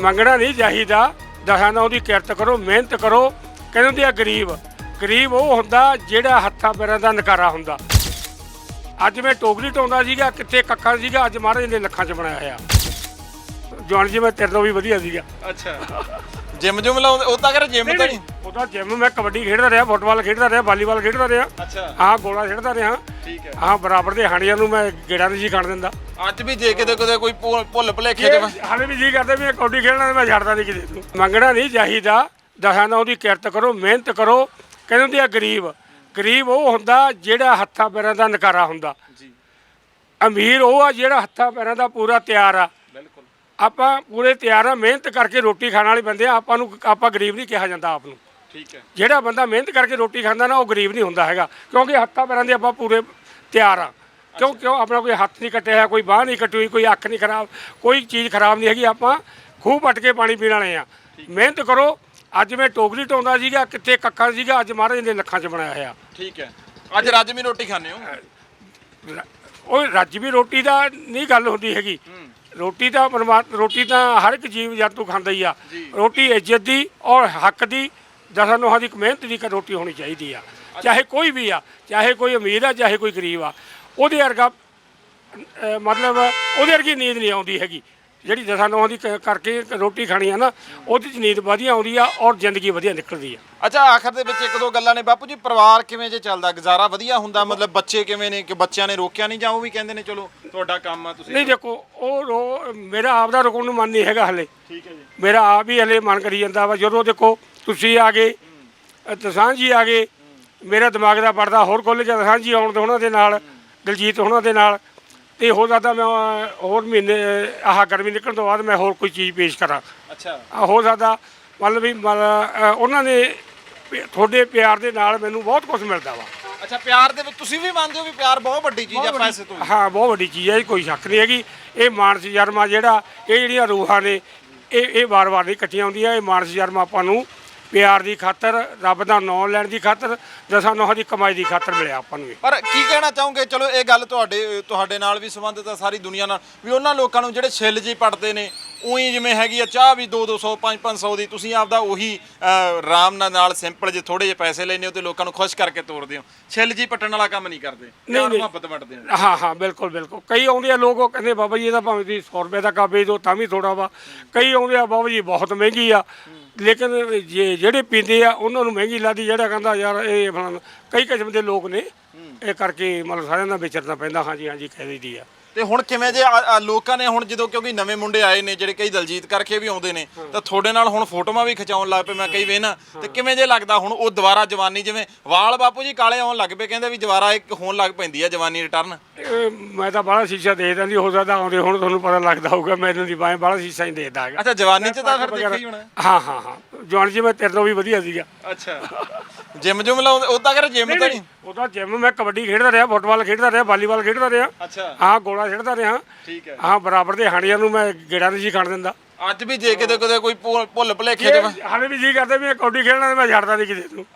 ਮੰਗਣਾ ਨਹੀਂ ਚਾਹੀਦਾ। ਦਸਾਂ ਦਾ ਉਹਦੀ ਕਿਰਤ ਕਰੋ ਮਿਹਨਤ ਕਰੋ। ਕਹਿੰਦੇ ਹੁੰਦੇ ਆ ਗਰੀਬ ਗਰੀਬ ਉਹ ਹੁੰਦਾ ਜਿਹੜਾ ਹੱਥਾਂ ਪੈਰਾਂ ਦਾ ਨਕਾਰਾ ਹੁੰਦਾ। ਅੱਜ ਮੈਂ ਟੋਕਰੀ ਟਾਉਂਦਾ ਸੀਗਾ ਕਿੱਥੇ ਕੱਖਾਂ ਸੀਗਾ ਅੱਜ ਮਹਾਰਾਜ ਨੇ ਲੱਖਾਂ ਚ ਬਣਾਇਆ ਆ ਜਵਾਨ ਜੀ ਮੈਂ ਤੇਰੇ ਤੋਂ ਵੀ ਵਧੀਆ ਸੀਗਾ। ਅੱਛਾ। ਜਿਮ ਜੁਮ ਲਾਉਂਦੇ ਉਹ ਤਾਂ ਕਰ ਜਿਮ ਤਾਂ ਨਹੀਂ? ਉਹਦਾ ਜਿਮ ਮੈਂ ਕਬੱਡੀ ਖੇਡਦਾ ਰਿਹਾ ਫੁੱਟਬਾਲ ਖੇਡਦਾ ਰਿਹਾ ਵਾਲੀਬਾਲ ਖੇਡਦਾ ਰਿਹਾ। ਅੱਛਾ। ਹਾਂ ਗੋਲਾ ਖੇਡਦਾ ਰਿਹਾ। ਠੀਕ ਹੈ। ਹਾਂ ਬਰਾਬਰ ਦੇ ਹਾਣੀਆਂ ਨੂੰ ਮੈਂ ਗੇੜਾ ਨਹੀਂ ਸੀ ਖਾਣ ਦਿੰਦਾ। ਅੱਜ ਵੀ ਜੇ ਕਿਤੇ ਕਿਤੇ ਕੋਈ ਭੁੱਲ- ਭੁੱਲ ਭੁਲੇਖੇ ਇਹ ਹਾਲੇ ਵੀ ਜੀ ਕਰਦੇ ਵੀ ਇਹ ਕਬੱਡੀ ਖੇਡਣਾ ਤੇ ਮੈਂ ਛੱਡਦਾ ਨਹੀਂ ਕਿਸੇ ਨੂੰ ਮੰਗਣਾ ਨਹੀਂ ਚਾਹੀਦਾ। ਦਸਾਂ ਦਾ ਉਹਦੀ ਕਿਰਤ ਕਰੋ ਮਿਹਨਤ ਕਰੋ। ਕਹਿੰਦੇ ਹੁੰਦੇ ਆ ਗਰੀਬ। ਗਰੀਬ ਉਹ ਹੁੰਦਾ ਜਿਹੜਾ ਹੱਥਾਂ ਪੈਰਾਂ ਦਾ ਨਕਾਰਾ ਹੁੰਦਾ। ਜੀ। ਅਮੀਰ ਉਹ ਆ ਜਿਹੜਾ ਹੱਥਾਂ ਪੈਰਾਂ ਦਾ ਪੂਰਾ ਤਿਆਰ ਆ। ਬਿਲਕੁਲ। ਆਪਾਂ ਪੂਰੇ ਤਿਆਰ ਆ ਮਿਹਨਤ ਕਰਕੇ ਰੋਟੀ ਖਾਣ ਵਾਲੇ ਬੰਦੇ ਆ। ਆਪਾਂ ਨੂੰ ਆਪਾਂ ਗਰੀਬ ਨਹੀਂ ਕਿਹਾ ਜਾਂਦਾ ਆਪ ਨੂੰ। ਠੀਕ ਹੈ। ਜਿਹੜਾ ਬੰਦਾ ਮਿਹਨਤ ਕਰਕੇ ਰੋਟੀ ਖਾਂਦਾ ਨਾ ਉਹ ਗਰੀਬ ਨਹੀਂ ਹੁੰਦਾ ਹੈਗਾ। ਕਿਉਂਕਿ ਹੱਥਾਂ ਪੈਰਾਂ ਦੇ ਆਪਾਂ ਪੂਰੇ ਤਿਆਰ ਆ। ਕਿਉਂ ਕਿਉਂ ਆਪਣਾ ਕੋਈ ਹੱਥ ਨਹੀਂ ਕੱਟਿਆ ਹੋਇਆ, ਕੋਈ ਬਾਹ ਨਹੀਂ ਕੱਟੀ ਹੋਈ ਕੋਈ ਅੱਖ ਨਹੀਂ ਖਰਾਬ ਕੋਈ ਚੀਜ਼ ਖਰਾਬ ਨਹੀਂ ਹੈਗੀ। ਆਪਾਂ ਖੂਹ ਪੱਟ ਕੇ ਪਾਣੀ ਪੀਣ ਵਾਲੇ ਆ। ਮਿਹਨਤ ਕਰੋ। ਅੱਜ ਮੈਂ ਟੋਕਰੀ ਟਾਉਂਦਾ ਸੀਗਾ ਕਿੱਥੇ ਕੱਖਾਂ ਸੀਗਾ ਅੱਜ ਮਹਾਰਾਜ ਨੇ ਲੱਖਾਂ ਚ ਬਣਾਇਆ ਹੋਇਆ। ਠੀਕ ਹੈ। ਅੱਜ ਰਾਜਮੀ ਰੋਟੀ ਖਾਣੇ ਹੋ? ਉਹ ਰੱਜਵੀਂ ਰੋਟੀ ਦਾ ਨਹੀਂ ਗੱਲ ਹੁੰਦੀ ਹੈਗੀ। ਰੋਟੀ ਤਾਂ ਪਰਮਾਤਮਾ ਰੋਟੀ ਤਾਂ ਹਰ ਇੱਕ ਜੀਵ ਜੰਤੂ ਖਾਂਦਾ ਹੀ ਆ। ਰੋਟੀ ਇੱਜ਼ਤ ਦੀ ਔਰ ਹੱਕ ਦੀ ਦਸਾਂ ਨੋਹਾਂ ਦੀ ਮਿਹਨਤ ਦੀ ਕ- ਰੋਟੀ ਹੋਣੀ ਚਾਹੀਦੀ ਆ। ਚਾਹੇ ਕੋਈ ਵੀ ਆ ਚਾਹੇ ਕੋਈ ਅਮੀਰ ਆ ਚਾਹੇ ਕੋਈ ਗਰੀਬ ਆ ਉਹਦੇ ਵਰਗਾ ਅਹ, ਮਤਲਬ ਉਹਦੇ ਵਰਗੀ ਨੀਂਦ ਨਹੀਂ ਆਉਂਦੀ ਹੈਗੀ। ਜਿਹੜੀ ਦਸਾਂ ਨੋਹਾਂ ਦੀ ਕ- ਕਰਕੇ ਰੋਟੀ ਖਾਣੀ ਆ ਨਾ ਉਹਦੇ 'ਚ ਨੀਂਦ ਵਧੀਆ ਆਉਂਦੀ ਆ ਔਰ ਜ਼ਿੰਦਗੀ ਵਧੀਆ ਨਿਕਲਦੀ ਆ। ਅੱਛਾ ਆਖਰ ਦੇ ਵਿੱਚ ਇੱਕ ਦੋ ਗੱਲਾਂ ਨੇ। ਬਾਪੂ ਜੀ ਪਰਿਵਾਰ ਕਿਵੇਂ ਜੇ ਚੱਲਦਾ? ਗੁਜ਼ਾਰਾ ਵਧੀਆ ਹੁੰਦਾ? ਮਤਲਬ ਬੱਚੇ ਕਿਵੇਂ ਨੇ? ਕਿ ਬੱਚਿਆਂ ਨੇ ਰੋਕਿਆ ਨਹੀਂ ਜਾਂ ਉਹ ਵੀ ਕਹਿੰਦੇ ਨੇ ਚਲੋ ਤੁਹਾਡਾ ਕੰਮ ਆ ਤੁਸੀਂ ਨਹੀਂ ਦੇਖੋ ਉਹ ਰੋ- ਮੇਰਾ ਆਪ ਦਾ ਰੁਕਣ ਨੂੰ ਮਨ ਨਹੀਂ ਹੈਗਾ ਹਲੇ। ਠੀਕ ਹੈ ਜੀ। ਮੇਰਾ ਆਪ ਹੀ ਹਲੇ ਮਨ ਕਰੀ ਜਾਂਦਾ ਵਾ। ਜਦੋਂ ਦੇਖੋ ਤੁਸੀਂ ਆ ਗਏ ਅ, ਤਸਾਂ ਜੀ ਆ ਗਏ ਮੇਰਾ ਦਿਮਾਗ ਦਾ ਪਰਦਾ ਹੋਰ ਖੁੱਲ ਗਿਆ ਤਸਾਂ ਜੀ ਆਉਣ ਦੇ ਉਹਨਾਂ ਦੇ ਨਾਲ ਦਲਜੀਤ ਉਹਨਾਂ ਦੇ ਨਾਲ। ਤੇ ਹੋ ਸਕਦਾ ਮੈਂ ਹੋਰ ਮਹੀਨੇ ਆਹ ਗਰਮੀ ਨਿਕਲਣ ਤੋਂ ਬਾਅਦ ਮੈਂ ਹੋਰ ਕੋਈ ਚੀਜ਼ ਪੇਸ਼ ਕਰਾਂ। ਅੱਛਾ। ਆ ਹੋ ਸਕਦਾ ਮਤਲਬ ਵੀ ਉਹਨਾਂ ਨੇ ਤੁਹਾਡੇ ਪਿਆਰ ਦੇ ਨਾਲ ਮੈਨੂੰ ਬਹੁਤ ਕੁਝ ਮਿਲਦਾ ਵਾ। ਅੱਛਾ ਪਿਆਰ ਦੇ ਵਿੱਚ ਤੁਸੀਂ ਵੀ ਮੰਨਦੇ ਹੋ ਵੀ ਪਿਆਰ ਬਹੁਤ ਵੱਡੀ ਚੀਜ਼ ਆ ਪੈਸੇ ਤੋਂ? ਹਾਂ ਬਹੁਤ ਵੱਡੀ ਚੀਜ਼ ਹੈ ਇਹ ਕੋਈ ਸ਼ੱਕ ਨਹੀਂ ਹੈਗੀ। ਇਹ ਮਾਨਸ ਜਰਮਾ ਜਿਹੜਾ ਇਹ ਜਿਹੜੀਆਂ ਰੂਹਾਂ ਨੇ ਇਹ ਇਹ ਵਾਰ-ਵਾਰ ਨਹੀਂ ਇਕੱਠੀਆਂ ਹੁੰਦੀਆਂ। ਇਹ ਮਾਨਸ ਜਰਮਾ ਆਪਾਂ ਨੂੰ ਪਿਆਰ ਦੀ ਖਾਤਰ ਰੱਬ ਦਾ ਨਾਮ ਲੈਣ ਦੀ ਖਾਤਰ ਦਸਾਂ ਨੋਹਾਂ ਦੀ ਕਮਾਈ ਦੀ ਖਾਤਰ ਮਿਲਿਆ ਆਪਾਂ ਨੂੰ ਇਹ। ਪਰ ਕੀ ਕਹਿਣਾ ਚਾਹੋਗੇ? ਚਲੋ ਇਹ ਗੱਲ ਤੁਹਾਡੇ ਤੁਹਾਡੇ ਨਾਲ ਵੀ ਸੰਬੰਧਿਤ ਆ ਸਾਰੀ ਦੁਨੀਆ ਨਾਲ। ਵੀ ਉਹਨਾਂ ਲੋਕਾਂ ਨੂੰ ਜਿਹੜੇ ਛਿੱਲ ਜੀ ਪੜਦੇ ਨੇ ਉਹੀ ਜਿਵੇਂ ਹੈਗੀ ਆ ਚਾਹ ਵੀ 2 200 5 500 ਦੀ। ਤੁਸੀਂ ਆਪਦਾ ਉਹੀ ਅਹ, ਆਰਾਮ ਨਾਲ ਨਾਲ ਸਿੰਪਲ ਜੇ ਥੋੜੇ ਜਿਹੇ ਪੈਸੇ ਲੈਨੇ ਹੋ ਤੇ ਲੋਕਾਂ ਨੂੰ ਖੁਸ਼ ਕਰਕੇ ਤੋਰਦੇ ਹੋ। ਛਿੱਲ ਜੀ ਪੱਟਣ ਵਾਲਾ ਕੰਮ ਨਹੀਂ ਕਰਦੇ। ਪਿਆਰ ਨਹੀਂ। ਮੁਹੱਬਤ ਵੰਡਦੇ ਹੋ। ਹਾਂ ਹਾਂ ਬਿਲਕੁਲ ਬਿਲਕੁਲ। ਕਈ ਆਉਂਦੇ ਆ ਲੋਕ ਉਹ ਕਹਿੰਦੇ ਬਾਬਾ ਜੀ ਇਹਦਾ ਭਾਵੇਂ ਤੁਸੀਂ 100 ਰੁਪਏ ਦਾ ਕਾਪੇ ਦਿਓ ਤਾਂ ਵੀ ਥੋੜਾ ਵਾ। ਕਈ ਆਉਂਦੇ ਆ ਬਾਬਾ ਜੀ ਬਹੁਤ ਮਹਿੰਗੀ ਆ। ਲੇਕਿਨ ਜੇ ਜਿਹੜੇ ਪੀਂਦੇ ਆ ਉਹਨਾਂ ਨੂੰ ਮਹਿੰਗੀ ਲੱਗਦੀ ਜਿਹੜਾ ਕਹਿੰਦਾ ਯਾਰ ਇਹ ਫਲਾਣਾ ਕਈ ਕਿਸਮ ਦੇ ਲੋਕ ਨੇ। ਇਹ ਕਰਕੇ ਮਤਲਬ ਸਾਰਿਆਂ ਦਾ ਵਿਚਰਨਾ ਪੈਂਦਾ ਹਾਂਜੀ ਹਾਂਜੀ ਕਹਿ ਦਈਦੀ ਆ। ਤੇ ਹੁਣ ਕਿਵੇਂ ਜੇ ਆ- ਆ ਲੋਕਾਂ ਨੇ ਹੁਣ ਜਦੋਂ ਕਿਉਂਕਿ ਨਵੇਂ ਮੁੰਡੇ ਆਏ ਨੇ ਜਿਹੜੇ ਕਈ ਦਲਜੀਤ ਕਰਕੇ ਵੀ ਆਉਂਦੇ ਨੇ ਤਾਂ ਤੁਹਾਡੇ ਨਾਲ ਹੁਣ ਫੋਟੋਆਂ ਵੀ ਖਿਚਾਉਣ ਲੱਗ ਪਏ ਮੈਂ ਕਈ ਵੇਨਾ ਤੇ ਕਿਵੇਂ ਜੇ ਲੱਗਦਾ ਹੁਣ ਉਹ ਦੁਬਾਰਾ ਜਵਾਨੀ ਜਿਵੇਂ ਵਾਲ ਬਾਪੂ ਜੀ ਕਾਲੇ ਆਉਣ ਲੱਗ ਪਏ ਕਹਿੰਦੇ ਵੀ ਦੁਬਾਰਾ ਇੱਕ ਹੋਣ ਲੱਗ ਪੈਂਦੀ ਆ ਜਵਾਨੀ ਰਿਟਰਨ ਇਹ ਮੈਂ ਤਾਂ ਬਾਹਲਾ ਸ਼ੀਸ਼ਾ ਦੇਖਦਾ ਨਹੀਂ ਹੋ ਸਕਦਾ ਆਉਂਦੇ ਹੁਣ ਤੁਹਾਨੂੰ ਪਤਾ ਲੱਗਦਾ ਹੋਊਗਾ ਮੈਨੂੰ ਨਹੀਂ ਬਾਹਰ ਬਾਹਲਾ ਸ਼ੀਸ਼ਾ ਹੀ ਦੇਖਦਾ ਹੈਗਾ। ਅੱਛਾ ਜਵਾਨੀ ਚ ਤਾਂ ਫਿਰ ਦੇਖਿਆ ਹੀ ਹੋਣਾ। ਹਾਂ ਹਾਂ ਹਾਂ। ਜਵਾਨ ਜੀ ਮੈਂ ਤੇਰੇ ਤੋਂ ਵੀ ਵਧੀਆ ਸੀਗਾ। ਅੱਛਾ। ਜਿਮ ਜੁਮ ਲਾਉਂਦੇ ਉਹ ਤਾਂ ਕਰ ਜਿਮ ਤਾਂ ਨਹੀਂ ਉਹਦਾ ਜਿਮ ਮੈਂ ਕਬੱਡੀ ਖੇਡਦਾ ਰਿਹਾ ਫੁੱਟਬਾਲ ਖੇਡਦਾ ਰਿਹਾ ਵਾਲੀਬਾਲ ਖੇਡਦਾ ਰਿਹਾ। ਅੱਛਾ। ਹਾਂ ਗੋਲਾ ਖੇਡਦਾ ਰਿਹਾ। ਠੀਕ ਹੈ। ਹਾਂ ਬਰਾਬਰ ਦੇ ਹਾਣੀਆਂ ਨੂੰ ਮੈਂ ਗੇੜਾ ਨਹੀਂ ਸੀ ਖਾਣ ਦਿੰਦਾ। ਅੱਜ ਵੀ ਜੇ ਕਿਤੇ ਕਿਤੇ ਕੋਈ ਭੁੱਲ ਭੁੱਲ ਭੁਲੇਖੇ ਇਹ ਹਾਲੇ ਵੀ ਜੀ ਕਰਦੇ ਵੀ ਕਬੱਡੀ ਖੇਡਣਾ ਤੇ ਮੈਂ ਛੱਡਦਾ ਨਹੀਂ ਕਿਸੇ ਨੂੰ।